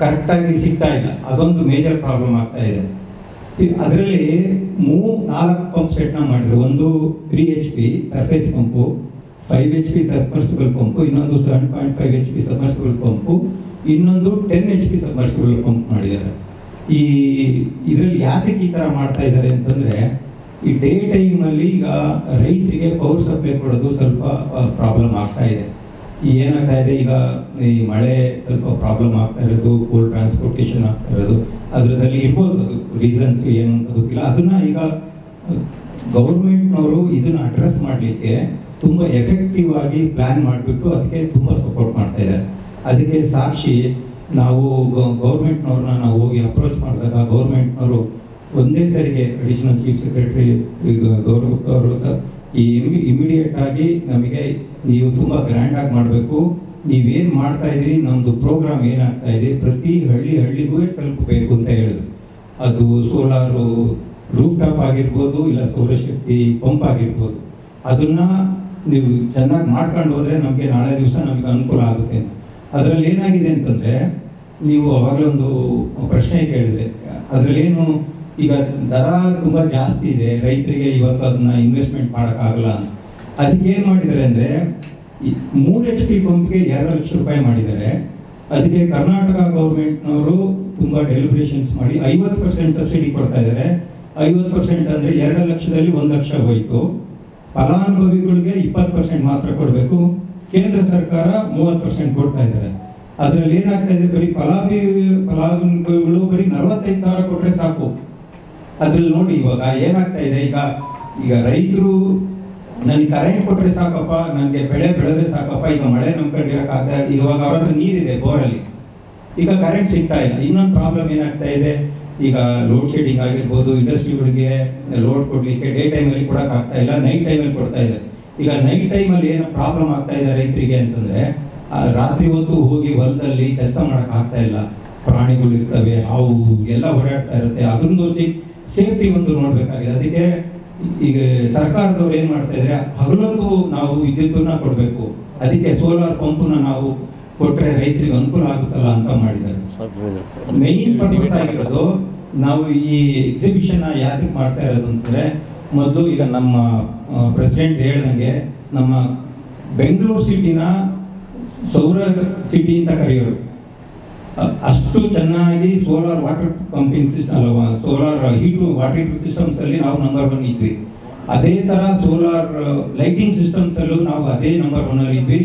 ಕರೆಕ್ಟಾಗಿ ಸಿಗ್ತಾ ಇಲ್ಲ. ಅದೊಂದು ಮೇಜರ್ ಪ್ರಾಬ್ಲಮ್ ಆಗ್ತಾ ಇದೆ. ಅದರಲ್ಲಿ ಮೂರು, ನಾಲ್ಕು ಪಂಪ್ ಸೆಟ್ನ ಮಾಡಿದ್ರು. ಒಂದು three H P surface pump five H P submersible pump ಇನ್ನೊಂದು seven point five H P submersible pump ಇನ್ನೊಂದು ten H P submersible pump ಮಾಡಿದ್ದಾರೆ. ಈ ಇದರಲ್ಲಿ ಯಾತಕ್ಕೆ ಈ ಥರ ಮಾಡ್ತಾ ಇದ್ದಾರೆ ಅಂತಂದರೆ, ಈ ಡೇ ಟೈಮಲ್ಲಿ ಈಗ ರೈತರಿಗೆ ಪವರ್ ಸಪ್ಲೈ ಕೊಡೋದು ಸ್ವಲ್ಪ ಪ್ರಾಬ್ಲಮ್ ಆಗ್ತಾ ಇದೆ. ಏನಾಗ್ತಾ ಇದೆ? ಈಗ ಈ ಮಳೆ ಸ್ವಲ್ಪ ಪ್ರಾಬ್ಲಮ್ ಆಗ್ತಾ ಇರೋದು ಕೋಲ್ ಟ್ರಾನ್ಸ್ಪೋರ್ಟೇಷನ್ ಆಗ್ತಾ ಇರೋದು. ಅದರಲ್ಲಿ ಇರ್ಬೋದು ಅದು ರೀಸನ್ಸ್ ಏನು ಅಂತ ಗೊತ್ತಿಲ್ಲ. ಅದನ್ನ ಈಗ ಗೌರ್ಮೆಂಟ್ನವರು ಇದನ್ನ ಅಡ್ರೆಸ್ ಮಾಡಲಿಕ್ಕೆ ತುಂಬ ಎಫೆಕ್ಟಿವ್ ಆಗಿ ಪ್ಲಾನ್ ಮಾಡಿಬಿಟ್ಟು ಅದಕ್ಕೆ ತುಂಬ ಸಪೋರ್ಟ್ ಮಾಡ್ತಾ ಇದ್ದಾರೆ. ಅದಕ್ಕೆ ಸಾಕ್ಷಿ ನಾವು ಗೌರ್ಮೆಂಟ್ನವ್ರನ್ನ ನಾವು ಹೋಗಿ ಅಪ್ರೋಚ್ ಮಾಡಿದಾಗ ಗೌರ್ಮೆಂಟ್ನವರು ಒಂದೇ ಸರಿಗೆ ಅಡಿಷನಲ್ ಚೀಫ್ ಸೆಕ್ರೆಟರಿ ಗೌರವ ಅವರು ಸರ್, ಈ ಇಮಿಡಿಯೇಟ್ ಆಗಿ ನಮಗೆ ನೀವು ತುಂಬ ಗ್ರ್ಯಾಂಡ್ ಆಗಿ ಮಾಡಬೇಕು. ನೀವೇನು ಮಾಡ್ತಾ ಇದ್ದೀರಿ ನಮ್ಮದು ಪ್ರೋಗ್ರಾಮ್ ಏನಾಗ್ತಾ ಇದೆ, ಪ್ರತಿ ಹಳ್ಳಿ ಹಳ್ಳಿಗೂ ತಲುಪಬೇಕು ಅಂತ ಹೇಳಿದ್ರು. ಅದು ಸೋಲಾರು ರೂಫ್ ಟಾಪ್ ಆಗಿರ್ಬೋದು, ಇಲ್ಲ ಸೌರಶಕ್ತಿ ಪಂಪ್ ಆಗಿರ್ಬೋದು. ಅದನ್ನು ನೀವು ಚೆನ್ನಾಗಿ ಮಾಡ್ಕೊಂಡು ಹೋದರೆ ನಮಗೆ ನಾಳೆ ದಿವಸ ನಮಗೆ ಅನುಕೂಲ ಆಗುತ್ತೆ ಅಂತ. ಅದರಲ್ಲಿ ಏನಾಗಿದೆ ಅಂತಂದ್ರೆ, ನೀವು ಅವಾಗಲೇ ಒಂದು ಪ್ರಶ್ನೆ ಕೇಳಿದ್ರೆ. ಅದರಲ್ಲೇನು ಈಗ ದರ ತುಂಬ ಜಾಸ್ತಿ ಇದೆ, ರೈತರಿಗೆ ಇವತ್ತು ಅದನ್ನ ಇನ್ವೆಸ್ಟ್ಮೆಂಟ್ ಮಾಡೋಕ್ಕಾಗಲ್ಲ ಅದಕ್ಕೆ ಏನು ಮಾಡಿದ್ದಾರೆ ಅಂದರೆ ಮೂರು ಎಚ್ ಪಿ ಪಂಪ್ಗೆ ಎರಡು ಲಕ್ಷ ರೂಪಾಯಿ ಮಾಡಿದ್ದಾರೆ. ಅದಕ್ಕೆ ಕರ್ನಾಟಕ ಗೌರ್ಮೆಂಟ್ನವರು ತುಂಬ ಡೆಲಿಬ್ರೇಷನ್ಸ್ ಮಾಡಿ ಐವತ್ತು ಪರ್ಸೆಂಟ್ ಸಬ್ಸಿಡಿ ಕೊಡ್ತಾ ಇದ್ದಾರೆ. ಐವತ್ತು ಪರ್ಸೆಂಟ್ ಅಂದರೆ ಎರಡು ಲಕ್ಷದಲ್ಲಿ ಒಂದು ಲಕ್ಷ ಹೋಯಿತು. ಫಲಾನುಭವಿಗಳಿಗೆ ಇಪ್ಪತ್ತು ಪರ್ಸೆಂಟ್ ಮಾತ್ರ ಕೊಡಬೇಕು. ಕೇಂದ್ರ ಸರ್ಕಾರ ಮೂವತ್ತು ಪರ್ಸೆಂಟ್ ಕೊಡ್ತಾ ಇದ್ದಾರೆ. ಅದರಲ್ಲಿ ಏನಾಗ್ತಾ ಇದೆ? ಬರೀ ಫಲಾಭಿ ಫಲಾನುಭವಿಗಳು ಬರೀ ನಲವತ್ತೈದು ಸಾವಿರ ಕೊಟ್ಟರೆ ಸಾಕು. ಅದ್ರಲ್ಲಿ ನೋಡಿ ಇವಾಗ ಏನಾಗ್ತಾ ಇದೆ? ಈಗ ಈಗ ರೈತರು, ನನಗೆ ಕರೆಂಟ್ ಕೊಟ್ಟರೆ ಸಾಕಪ್ಪ, ನನಗೆ ಬೆಳೆ ಬೆಳೆದ್ರೆ ಸಾಕಪ್ಪ, ಈಗ ಮಳೆ ನಂಬ್ಕೊಂಡಿರೋಕ್ಕಾಗ್ತಾ ಇವಾಗ ಅವ್ರ ಹತ್ರ ನೀರಿದೆ ಬೋರಲ್ಲಿ. ಈಗ ಕರೆಂಟ್ ಸಿಗ್ತಾ ಇಲ್ಲ. ಇನ್ನೊಂದು ಪ್ರಾಬ್ಲಮ್ ಏನಾಗ್ತಾ ಇದೆ? ಈಗ ಲೋಡ್ ಶೆಡ್ಡಿಂಗ್ ಆಗಿರ್ಬೋದು ಇಂಡಸ್ಟ್ರಿಗಳಿಗೆ ಲೋಡ್ ಕೊಡಲಿಕ್ಕೆ ಡೇ ಟೈಮಲ್ಲಿ ಕೊಡಕ್ ಆಗ್ತಾ ಇಲ್ಲ. ನೈಟ್ ಟೈಮಲ್ಲಿ ಕೊಡ್ತಾ ಇದ್ದಾರೆ ಈಗ ನೈಟ್ ಟೈಮಲ್ಲಿ ಏನು ಪ್ರಾಬ್ಲಮ್ ಆಗ್ತಾ ಇದೆ ರೈತರಿಗೆ ಅಂತಂದ್ರೆ ರಾತ್ರಿ ಹೊತ್ತು ಹೋಗಿ ಹೊಲದಲ್ಲಿ ಕೆಲಸ ಮಾಡಕ್ ಆಗ್ತಾ ಇಲ್ಲ. ಪ್ರಾಣಿಗಳು ಇರ್ತವೆ, ಹಾವು ಎಲ್ಲ ಓಡಾಡ್ತಾ ಇರುತ್ತೆ. ಅದೊಂದು ಸೇಫ್ಟಿ ಒಂದು ನೋಡ್ಬೇಕಾಗಿದೆ. ಅದಕ್ಕೆ ಈಗ ಸರ್ಕಾರದವ್ರು ಏನ್ ಮಾಡ್ತಾ ಇದ್ರೆ, ಹಗಲೊಂದು ನಾವು ವಿದ್ಯುತ್ತನ್ನ ಕೊಡಬೇಕು. ಅದಕ್ಕೆ ಸೋಲಾರ್ ಪಂಪನ್ನ ನಾವು ಕೊಟ್ರೆ ರೈತರಿಗೆ ಅನುಕೂಲ ಆಗುತ್ತಲ್ಲ ಅಂತ ಮಾಡಿದ್ದಾರೆ. ಮೇನ್ ಪರ್ಪಸ್ ಆಗಿರೋದು, ನಾವು ಈ ಎಕ್ಸಿಬಿಷನ್ ಯಾತಕ್ಕೆ ಮಾಡ್ತಾ ಇರೋದು ಅಂತಂದ್ರೆ ಮೊದಲು ಈಗ ನಮ್ಮ ಪ್ರೆಸಿಡೆಂಟ್ ಹೇಳ್ದಂಗೆ ನಮ್ಮ ಬೆಂಗಳೂರು ಸಿಟಿನ ಸೌರ ಸಿಟಿ ಅಂತ ಕರೆಯೋರು. ಅಷ್ಟು ಚೆನ್ನಾಗಿ solar water pumping system solar heat water systems ಅಲ್ಲಿ ನಾವು ನಂಬರ್ ಒನ್ ಇದ್ವಿ. ಅದೇ ತರ ಸೋಲಾರ್ ಲೈಟಿಂಗ್ ಸಿಸ್ಟಮ್ಸ್ ಅಲ್ಲೂ ನಾವು ಅದೇ ನಂಬರ್ ಒನ್ ಅಲ್ಲಿ ಇದ್ವಿ.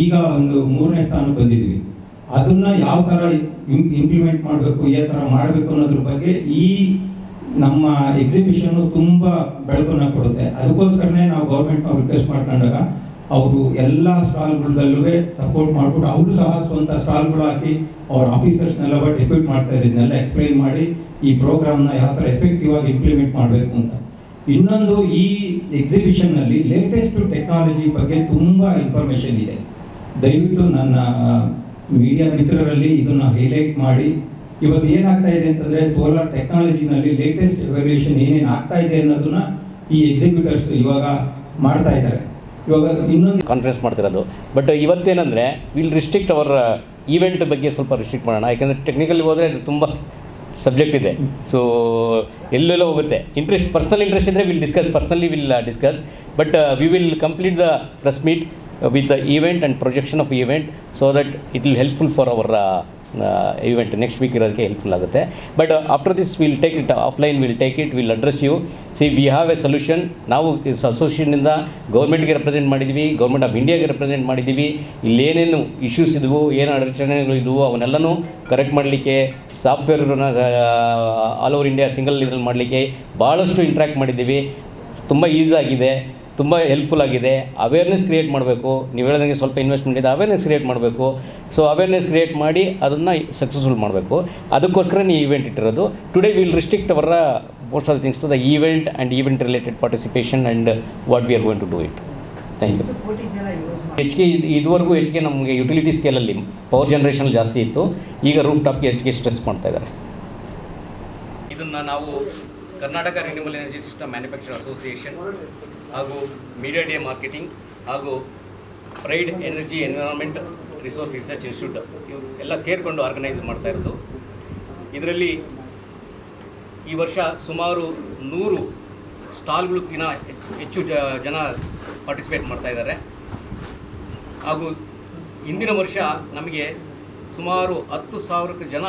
ಈಗ ಒಂದು ಮೂರನೇ ಸ್ಥಾನಕ್ಕೆ ಬಂದಿದ್ವಿ. ಅದನ್ನ ಯಾವ ತರ ಇಂಪ್ಲಿಮೆಂಟ್ ಮಾಡಬೇಕು, ಯಾವ ತರ ಮಾಡಬೇಕು ಅನ್ನೋದ್ರ ಬಗ್ಗೆ ಈ ನಮ್ಮ ಎಕ್ಸಿಬಿಷನ್ ತುಂಬಾ ಬೆಳಕನ್ನು ಕೊಡುತ್ತೆ. ಅದಕ್ಕೋಸ್ಕರನೇ ನಾವು ಗೌರ್ಮೆಂಟ್ ರಿಕ್ವೆಸ್ಟ್ ಮಾಡ್ಕೊಂಡಾಗ ಅವರು ಎಲ್ಲ ಸ್ಟಾಲ್ಗಳಲ್ಲೂ ಸಪೋರ್ಟ್ ಮಾಡ್ಬಿಟ್ಟು ಅವರು ಸಹ ಸ್ವಂತ ಸ್ಟಾಲ್ಗಳು ಹಾಕಿ ಅವ್ರ ಆಫೀಸರ್ಸ್ನೆಲ್ಲ ಡೆಪ್ಯೂಟ್ ಮಾಡ್ತಾ ಇದನ್ನೆಲ್ಲ ಎಕ್ಸ್ಪ್ಲೈನ್ ಮಾಡಿ ಈ ಪ್ರೋಗ್ರಾಮ್ನ ಯಾವ ಥರ ಎಫೆಕ್ಟಿವ್ ಆಗಿ ಇಂಪ್ಲಿಮೆಂಟ್ ಮಾಡಬೇಕು ಅಂತ. ಇನ್ನೊಂದು ಈ ಎಕ್ಸಿಬಿಷನ್ನಲ್ಲಿ ಲೇಟೆಸ್ಟ್ ಟೆಕ್ನಾಲಜಿ ಬಗ್ಗೆ ತುಂಬಾ ಇನ್ಫಾರ್ಮೇಷನ್ ಇದೆ. ದಯವಿಟ್ಟು ನನ್ನ ಮೀಡಿಯಾ ಮಿತ್ರರಲ್ಲಿ ಇದನ್ನ ಹೈಲೈಟ್ ಮಾಡಿ. ಇವತ್ತು ಏನಾಗ್ತಾ ಇದೆ ಅಂತಂದ್ರೆ ಸೋಲಾರ್ ಟೆಕ್ನಾಲಜಿನಲ್ಲಿ ಲೇಟೆಸ್ಟ್ ಎವಲ್ಯೂಷನ್ ಏನೇನು ಆಗ್ತಾ ಇದೆ ಅನ್ನೋದನ್ನ ಈ ಎಕ್ಸಿಕ್ಯೂಟರ್ಸ್ ಇವಾಗ ಮಾಡ್ತಾ ಇದ್ದಾರೆ. ಇವಾಗ ಇನ್ನೊಂದು ಕಾನ್ಫರೆನ್ಸ್ ಮಾಡ್ತಿರೋದು. ಬಟ್ ಇವತ್ತೇನಂದ್ರೆ ವಿಲ್ ರಿಸ್ಟ್ರಿಕ್ಟ್ ಅವರ ಈವೆಂಟ್ ಬಗ್ಗೆ ಸ್ವಲ್ಪ ರಿಸ್ಟ್ರಿಕ್ಟ್ ಮಾಡೋಣ. ಯಾಕಂದ್ರೆ ಟೆಕ್ನಿಕಲಿ ಹೋದರೆ ಅದು ತುಂಬ ಸಬ್ಜೆಕ್ಟ್ ಇದೆ. ಸೊ ಎಲ್ಲೆಲ್ಲೋ ಹೋಗುತ್ತೆ. ಇಂಟ್ರೆಸ್ಟ್ ಪರ್ಸನಲ್ ಇಂಟ್ರೆಸ್ಟ್ ಇದ್ರೆ will discuss personally will discuss but we will complete the press meet with the event and projection of event so that it will helpful for our event next week ಇರೋದಕ್ಕೆ helpful ಆಗುತ್ತೆ. But after this will take it offline will take it will address you see we have a solution ನಾವು ಅಸೋಸಿಯೇಷನಿಂದ ಗೌರ್ಮೆಂಟ್ಗೆ represent ಮಾಡಿದ್ವಿ government of ಇಂಡಿಯಾಗೆ represent ಮಾಡಿದ್ದೀವಿ ಇಲ್ಲೇನೇನು issues ಇದ್ವು, ಏನು ಅಡಚಣೆಗಳು ಇದ್ವು, ಅವನ್ನೆಲ್ಲನೂ ಕರೆಕ್ಟ್ ಮಾಡಲಿಕ್ಕೆ ಸಾಫ್ಟ್ವೇರ್ನ ಆಲ್ ಓವರ್ ಇಂಡಿಯಾ ಸಿಂಗಲ್ ಇದ್ರಲ್ಲಿ ಮಾಡಲಿಕ್ಕೆ ಭಾಳಷ್ಟು ಇಂಟ್ರ್ಯಾಕ್ಟ್ ಮಾಡಿದ್ದೀವಿ. ತುಂಬ ಆಗಿದೆ. ತುಂಬ ಹೆಲ್ಪ್ಫುಲ್ ಆಗಿದೆ. ಅವೇರ್ನೆಸ್ ಕ್ರಿಯೇಟ್ ಮಾಡಬೇಕು. ನೀವು ಹೇಳ್ದಂಗೆ ಸ್ವಲ್ಪ ಇನ್ವೆಸ್ಟ್ಮೆಂಟ್ ಇದೆ ಅವೇರ್ನೆಸ್ ಕ್ರಿಯೇಟ್ ಮಾಡಬೇಕು. ಸೊ ಅವೇರ್ನೆಸ್ ಕ್ರಿಯೇಟ್ ಮಾಡಿ ಅದನ್ನು ಸಕ್ಸಸ್ಫುಲ್ ಮಾಡಬೇಕು. ಅದಕ್ಕೋಸ್ಕರ ಈ event ಇಟ್ಟಿರೋದು. Today will restrict our most of the things to the event and event related participation and what we are going to do it thank you K ಹೆಚ್ಚಿಗೆ ಇದು, ಇದುವರೆಗೂ ಹೆಚ್ಚಿಗೆ ನಮಗೆ ಯುಟಿಲಿಟಿ ಸ್ಕೇಲಲ್ಲಿ ಪವರ್ ಜನ್ರೇಷನ್ ಜಾಸ್ತಿ ಇತ್ತು. ಈಗ ರೂಫ್ ಟಾಪ್ಗೆ ಹೆಚ್ಚಿಗೆ stress ಮಾಡ್ತಾ ಇದ್ದಾರೆ. ಇದನ್ನು ನಾವು Karnataka renewable energy system manufacture association ಹಾಗೂ ಮೀಡಿಯಾ ಡೇ ಮಾರ್ಕೆಟಿಂಗ್ ಹಾಗೂ pride energy environment resource research institute ಇವು ಎಲ್ಲ ಸೇರಿಕೊಂಡು ಆರ್ಗನೈಸ್ ಮಾಡ್ತಾ ಇರೋದು. ಇದರಲ್ಲಿ ಈ ವರ್ಷ ಸುಮಾರು ನೂರು ಸ್ಟಾಲ್ಗಳಿಗಿನ ಹೆಚ್ಚು ಜನ ಪಾರ್ಟಿಸಿಪೇಟ್ ಮಾಡ್ತಾ ಇದ್ದಾರೆ. ಹಾಗೂ ಇಂದಿನ ವರ್ಷ ನಮಗೆ ಸುಮಾರು ಹತ್ತು ಸಾವಿರಕ್ಕೆ ಜನ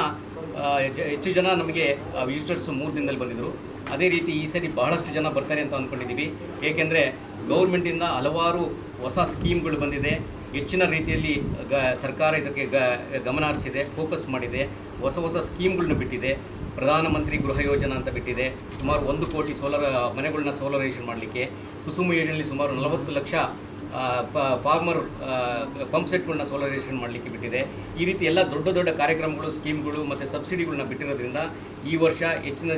ಹೆಚ್ಚು ಜನ ನಮಗೆ ವಿಸಿಟರ್ಸ್ ಮೂರು ದಿನದಲ್ಲಿ ಬಂದಿದ್ದರು ಅದೇ ರೀತಿ ಈ ಸರಿ ಬಹಳಷ್ಟು ಜನ ಬರ್ತಾರೆ ಅಂತ ಅಂದ್ಕೊಂಡಿದ್ದೀವಿ. ಏಕೆಂದರೆ ಗೌರ್ಮೆಂಟಿಂದ ಹಲವಾರು ಹೊಸ ಸ್ಕೀಮ್ಗಳು ಬಂದಿದೆ. ಹೆಚ್ಚಿನ ರೀತಿಯಲ್ಲಿ ಗ, ಸರ್ಕಾರ ಇದಕ್ಕೆ ಗ, ಗಮನ ಹರಿಸಿದೆ, ಫೋಕಸ್ ಮಾಡಿದೆ. ಹೊಸ ಹೊಸ ಸ್ಕೀಮ್ಗಳನ್ನ ಬಿಟ್ಟಿದೆ. ಪ್ರಧಾನಮಂತ್ರಿ ಗೃಹ ಯೋಜನಾ ಅಂತ ಬಿಟ್ಟಿದೆ. ಸುಮಾರು ಒಂದು ಕೋಟಿ ಸೋಲಾರ್ ಮನೆಗಳನ್ನ ಸೋಲರೈಸೇಷನ್ ಮಾಡಲಿಕ್ಕೆ ಕುಸುಮ ಯೋಜನೆಯಲ್ಲಿ ಸುಮಾರು ನಲವತ್ತು ಲಕ್ಷ ಫಾರ್ಮರ್ ಪಂಪ್ ಸೆಟ್ಗಳನ್ನ ಸೋಲರೈಸೇಷನ್ ಮಾಡಲಿಕ್ಕೆ ಬಿಟ್ಟಿದೆ. ಈ ರೀತಿ ಎಲ್ಲ ದೊಡ್ಡ ದೊಡ್ಡ ಕಾರ್ಯಕ್ರಮಗಳು ಸ್ಕೀಮ್ಗಳು ಮತ್ತು ಸಬ್ಸಿಡಿಗಳನ್ನ ಬಿಟ್ಟಿರೋದ್ರಿಂದ ಈ ವರ್ಷ ಹೆಚ್ಚಿನ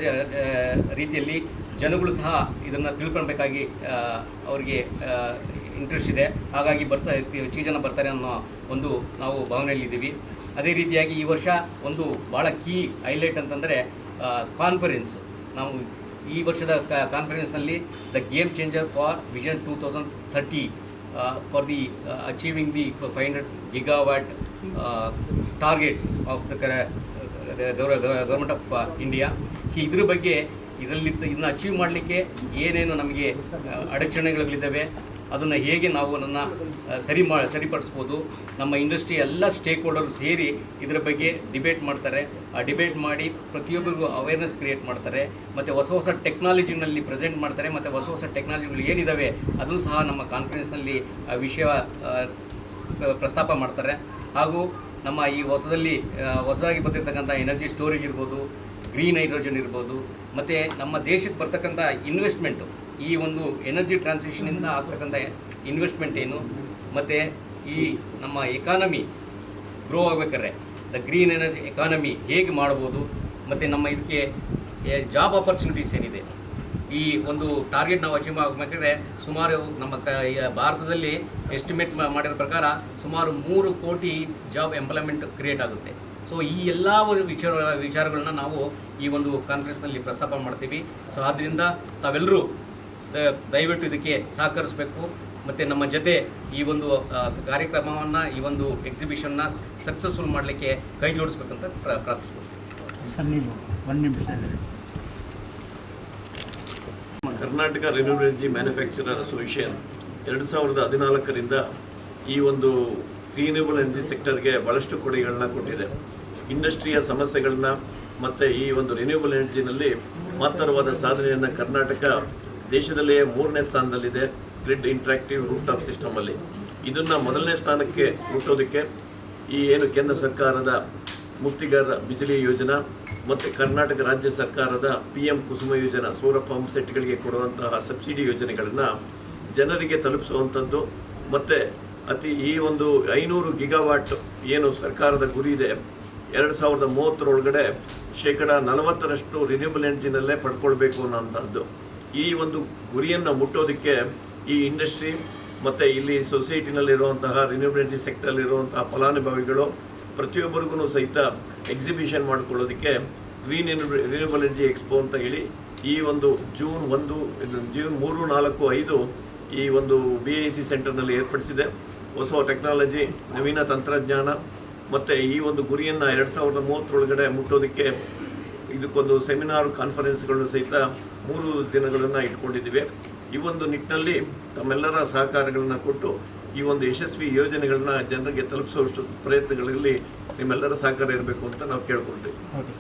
ರೀತಿಯಲ್ಲಿ ಜನಗಳು ಸಹ ಇದನ್ನು ತಿಳ್ಕೊಳ್ಬೇಕಾಗಿ ಅವರಿಗೆ ಇಂಟ್ರೆಸ್ಟ್ ಇದೆ. ಹಾಗಾಗಿ ಬರ್ತಾ ಹೆಚ್ಚು ಜನ ಬರ್ತಾರೆ ಅನ್ನೋ ಒಂದು ನಾವು ಭಾವನೆಯಲ್ಲಿದ್ದೀವಿ. ಅದೇ ರೀತಿಯಾಗಿ ಈ ವರ್ಷ ಒಂದು ಭಾಳ ಕೀ ಹೈಲೈಟ್ ಅಂತಂದರೆ ಕಾನ್ಫರೆನ್ಸ್ ನಾವು ಈ ವರ್ಷದ ಕಾನ್ಫರೆನ್ಸ್ನಲ್ಲಿ the game changer for vision two thousand thirty for the achieving the five hundred gigawatt target of the ಕರ ಗೌರ್ಮೆಂಟ್ ಆಫ್ ಇಂಡಿಯಾ ಇದ್ರ ಬಗ್ಗೆ ಇದರಲ್ಲಿ ಇದನ್ನು ಅಚೀವ್ ಮಾಡಲಿಕ್ಕೆ ಏನೇನು ನಮಗೆ ಅಡಚಣೆಗಳಿದ್ದಾವೆ ಅದನ್ನು ಹೇಗೆ ನಾವು ನನ್ನ ಸರಿ ಮಾ, ಸರಿಪಡಿಸ್ಬೋದು, ನಮ್ಮ ಇಂಡಸ್ಟ್ರಿ ಎಲ್ಲ ಸ್ಟೇಕ್ ಹೋಲ್ಡರ್ ಸೇರಿ ಇದರ ಬಗ್ಗೆ ಡಿಬೇಟ್ ಮಾಡ್ತಾರೆ. ಆ ಡಿಬೇಟ್ ಮಾಡಿ ಪ್ರತಿಯೊಬ್ಬರಿಗೂ ಅವೇರ್ನೆಸ್ ಕ್ರಿಯೇಟ್ ಮಾಡ್ತಾರೆ. ಮತ್ತು ಹೊಸ ಹೊಸ ಟೆಕ್ನಾಲಜಿನಲ್ಲಿ ಪ್ರೆಸೆಂಟ್ ಮಾಡ್ತಾರೆ. ಮತ್ತು ಹೊಸ ಹೊಸ ಟೆಕ್ನಾಲಜಿಗಳು ಏನಿದ್ದಾವೆ ಅದನ್ನು ಸಹ ನಮ್ಮ ಕಾನ್ಫರೆನ್ಸ್ನಲ್ಲಿ ಆ ವಿಷಯ ಪ್ರಸ್ತಾಪ ಮಾಡ್ತಾರೆ. ಹಾಗೂ ನಮ್ಮ ಈ ಹೊಸದಲ್ಲಿ ಹೊಸದಾಗಿ ಬಂದಿರತಕ್ಕಂಥ ಎನರ್ಜಿ ಸ್ಟೋರೇಜ್ ಇರ್ಬೋದು ಗ್ರೀನ್ ಹೈಡ್ರೋಜನ್ ಇರ್ಬೋದು, ಮತ್ತು ನಮ್ಮ ದೇಶಕ್ಕೆ ಬರ್ತಕ್ಕಂಥ ಇನ್ವೆಸ್ಟ್ಮೆಂಟು ಈ ಒಂದು ಎನರ್ಜಿ ಟ್ರಾನ್ಸಿಷನಿಂದ ಆಗ್ತಕ್ಕಂಥ ಇನ್ವೆಸ್ಟ್ಮೆಂಟ್ ಏನು? ಮತ್ತು ಈ ನಮ್ಮ ಎಕಾನಮಿ ಗ್ರೋ ಆಗಬೇಕಾದ್ರೆ ದ ಗ್ರೀನ್ ಎನರ್ಜಿ ಎಕಾನಮಿ ಹೇಗೆ ಮಾಡ್ಬೋದು? ಮತ್ತು ನಮ್ಮ ಇದಕ್ಕೆ ಜಾಬ್ ಆಪರ್ಚುನಿಟೀಸ್ ಏನಿದೆ? ಈ ಒಂದು ಟಾರ್ಗೆಟ್ ನಾವು ಅಚೀವ್ ಆಗಬೇಕಾದ್ರೆ ಸುಮಾರು ನಮ್ಮ ಕ ಭಾರತದಲ್ಲಿ ಎಸ್ಟಿಮೇಟ್ ಮಾಡಿರೋ ಪ್ರಕಾರ ಸುಮಾರು ಮೂರು ಕೋಟಿ ಜಾಬ್ ಎಂಪ್ಲಾಯ್ಮೆಂಟ್ ಕ್ರಿಯೇಟ್ ಆಗುತ್ತೆ. ಸೊ ಈ ಎಲ್ಲ ವಿಚಾರ ವಿಚಾರಗಳನ್ನ ನಾವು ಈ ಒಂದು ಕಾನ್ಫರೆನ್ಸ್ನಲ್ಲಿ ಪ್ರಸ್ತಾಪ ಮಾಡ್ತೀವಿ. ಸೊ ಆದ್ದರಿಂದ ತಾವೆಲ್ಲರೂ ದಯವಿಟ್ಟು ಇದಕ್ಕೆ ಸಹಕರಿಸಬೇಕು. ಮತ್ತು ನಮ್ಮ ಜೊತೆ ಈ ಒಂದು ಕಾರ್ಯಕ್ರಮವನ್ನು ಈ ಒಂದು ಎಕ್ಸಿಬಿಷನ್ನ ಸಕ್ಸಸ್ಫುಲ್ ಮಾಡಲಿಕ್ಕೆ ಕೈ ಜೋಡಿಸ್ಬೇಕಂತ ಪ್ರಾರ್ಥಿಸ್ಬೇಕು ನಿಮಿಷ Karnataka renewable energy manufacturer association ಎರಡು ಸಾವಿರದ ಹದಿನಾಲ್ಕರಿಂದ ಈ ಒಂದು ರಿನ್ಯೂಬಲ್ ಎನರ್ಜಿ ಸೆಕ್ಟರ್ಗೆ ಭಾಳಷ್ಟು ಕೊಡುಗೆಗಳನ್ನ ಕೊಟ್ಟಿದೆ. ಇಂಡಸ್ಟ್ರಿಯ ಸಮಸ್ಯೆಗಳನ್ನ ಮತ್ತು ಈ ಒಂದು ರಿನ್ಯೂಬಲ್ ಎನರ್ಜಿನಲ್ಲಿ ಮಹತ್ತರವಾದ ಸಾಧನೆಯನ್ನು ಕರ್ನಾಟಕ ದೇಶದಲ್ಲಿಯೇ ಮೂರನೇ ಸ್ಥಾನದಲ್ಲಿದೆ ಗ್ರಿಡ್ ಇಂಟ್ರಾಕ್ಟಿವ್ ರೂಫ್ ಟಾಪ್ ಸಿಸ್ಟಮಲ್ಲಿ. ಇದನ್ನು ಮೊದಲನೇ ಸ್ಥಾನಕ್ಕೆ ಮುಟ್ಟೋದಕ್ಕೆ ಈ ಏನು ಕೇಂದ್ರ ಸರ್ಕಾರದ ಮುಫ್ತಿಗಾರ ಬಿಜಲಿ ಯೋಜನಾ ಮತ್ತು ಕರ್ನಾಟಕ ರಾಜ್ಯ ಸರ್ಕಾರದ ಪಿ ಎಂ ಕುಸುಮ ಯೋಜನಾ ಸೌರ ಪಂಪ್ ಸೆಟ್ಗಳಿಗೆ ಕೊಡುವಂತಹ ಸಬ್ಸಿಡಿ ಯೋಜನೆಗಳನ್ನು ಜನರಿಗೆ ತಲುಪಿಸುವಂಥದ್ದು ಮತ್ತು ಅತಿ ಈ ಒಂದು ಐನೂರು ಗಿಗಾವಾಟ್ ಏನು ಸರ್ಕಾರದ ಗುರಿ ಇದೆ, ಎರಡು ಸಾವಿರದ ಮೂವತ್ತರೊಳಗಡೆ ಶೇಕಡ ನಲವತ್ತರಷ್ಟು ರಿನ್ಯೂಬಲ್ ಎನರ್ಜಿನಲ್ಲೇ ಪಡ್ಕೊಳ್ಬೇಕು ಅನ್ನೋಂಥದ್ದು ಈ ಒಂದು ಗುರಿಯನ್ನು ಮುಟ್ಟೋದಕ್ಕೆ ಈ ಇಂಡಸ್ಟ್ರಿ ಮತ್ತು ಇಲ್ಲಿ ಸೊಸೈಟಿನಲ್ಲಿರುವಂತಹ ರಿನ್ಯೂಬಲ್ ಎನರ್ಜಿ ಸೆಕ್ಟರಲ್ಲಿರುವಂತಹ ಫಲಾನುಭವಿಗಳು ಪ್ರತಿಯೊಬ್ಬರಿಗೂ ಸಹಿತ ಎಕ್ಸಿಬಿಷನ್ ಮಾಡಿಕೊಳ್ಳೋದಕ್ಕೆ ಗ್ರೀನ್ ರಿನ್ಯೂಬಲ್ ಎನರ್ಜಿ ಎಕ್ಸ್ಪೋ ಅಂತ ಹೇಳಿ ಈ ಒಂದು ಜೂನ್ ಒಂದು ಜೂನ್ ಮೂರು, ನಾಲ್ಕು, ಐದು ಈ ಒಂದು ಬಿ ಐ ಸಿ ಸೆಂಟರ್ನಲ್ಲಿ ಏರ್ಪಡಿಸಿದೆ. ಹೊಸ ಟೆಕ್ನಾಲಜಿ ನವೀನ ತಂತ್ರಜ್ಞಾನ ಮತ್ತು ಈ ಒಂದು ಗುರಿಯನ್ನು ಎರಡು ಸಾವಿರದ ಮೂವತ್ತರೊಳಗಡೆ ಮುಟ್ಟೋದಕ್ಕೆ ಇದಕ್ಕೊಂದು ಸೆಮಿನಾರ್ ಕಾನ್ಫರೆನ್ಸ್ಗಳನ್ನು ಸಹಿತ ಮೂರು ದಿನಗಳನ್ನು ಇಟ್ಕೊಂಡಿದ್ದೀವಿ. ಈ ಒಂದು ನಿಟ್ಟಿನಲ್ಲಿ ತಮ್ಮೆಲ್ಲರ ಸಹಕಾರಗಳನ್ನು ಕೊಟ್ಟು ಈ ಒಂದು ಯಶಸ್ವಿ ಯೋಜನೆಗಳನ್ನ ಜನರಿಗೆ ತಲುಪಿಸುವಷ್ಟು ಪ್ರಯತ್ನಗಳಲ್ಲಿ ನಿಮ್ಮೆಲ್ಲರ ಸಹಕಾರ ಇರಬೇಕು ಅಂತ ನಾವು ಕೇಳ್ಕೊಳ್ತೀವಿ.